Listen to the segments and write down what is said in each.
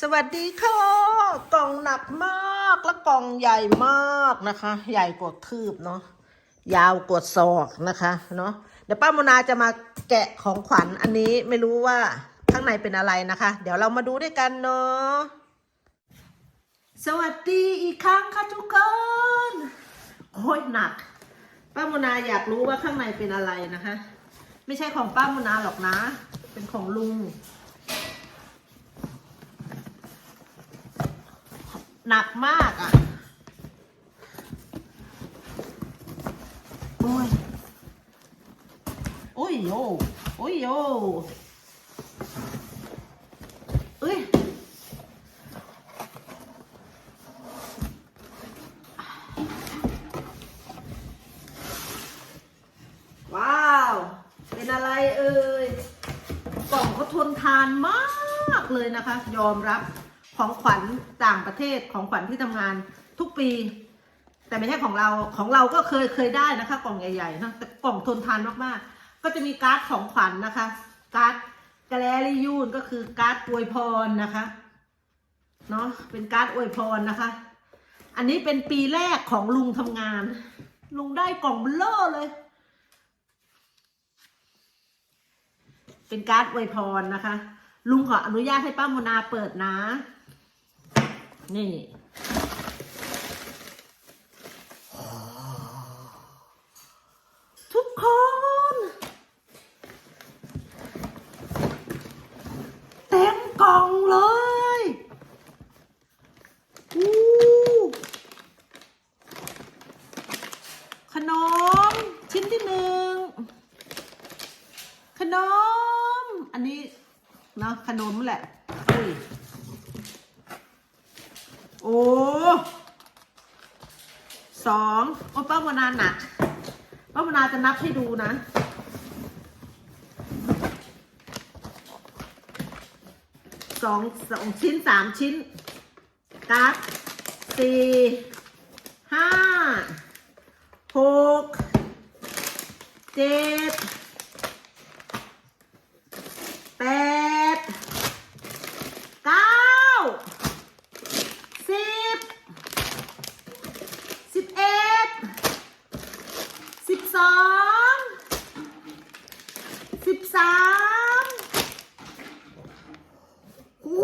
สวัสดีค่ะกล่องหนักมากและกล่องใหญ่มากนะคะ ใหญ่กว่าคืบเนาะยาวกว่าศอกนะคะเนาะเดี๋ยวป้าโมนาจะมาแกะของขวัญอันนี้ไม่รู้ว่าข้างในเป็นอะไรนะคะ เดี๋ยวเรามาดูด้วยกันเนาะสวัสดีอีกครั้งค่ะทุกคนโอ้ยหนัก ป้าโมนาอยากรู้ว่าข้างในเป็นอะไรนะคะ ไม่ใช่ของป้าโมนาหรอกนะ เป็นของลุง หนักมากอะ โอ้ย โอ้ยโยโอ้ยโยเอ้ยว้าว เป็นอะไรเอ่ย กล่องเขาทนทานมากเลยนะคะ ยอมรับ ของขวัญต่างประเทศของขวัญที่ทำงานทุกปี แต่ไม่ใช่ของเราของเราก็เคยเคยได้นะคะ กล่องใหญ่ๆนะแต่กล่องทนทานมากๆ ก็จะมีการ์ดของขวัญนะคะ การ์ดกระแลลิยูนก็คือการ์ดอวยพรนะคะเนาะเป็นการ์ดอวยพรนะคะ อันนี้เป็นปีแรกของลุงทำงาน ลุงได้กล่องเบลอเลย เป็นการ์ดอวยพรนะคะ ลุงขออนุญาตให้ป้าโมนาเปิดนะ นี่ ทุกคน เต็มกล่องเลยอู้ขนม ชิ้นที่หนึ่ง ขนม อันนี้เนาะขนมแหละอุ้ย โอ้สองโอ้ป้ามนาหนักป้ามนาจะนับให้ดูนะ สองสองชิ้นสามชิ้นกัดสี่ห้าหกเจ็ด แปดเก้าสิบสิบเอ็ด สิบสองสิบสามโอ้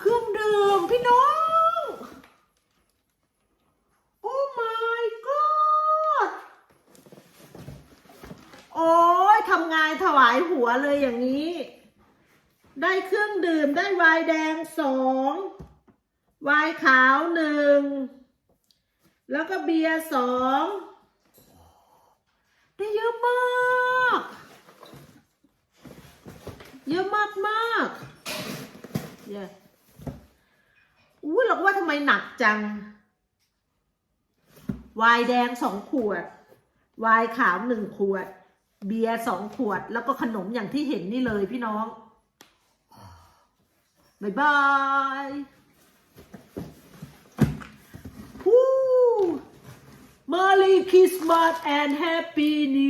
เครื่องดื่มพี่น้องโอ้ my god โอ้ยทำงานถวายหัวเลยอย่างนี้ ได้เครื่องดื่มได้ไวน์แดงสองไวน์ขาวหนึ่ง แล้วก็เบียร์สองได้เยอะมาก เยอะมากมากเย้อุ้ยเราก็ว่าทำไมหนักจังไวน์แดงสองขวดไวน์ขาวหนึ่งขวด เบียร์สองขวด แล้วก็ขนมอย่างที่เห็นนี่เลยพี่น้องบายบาย Merry Christmas and Happy New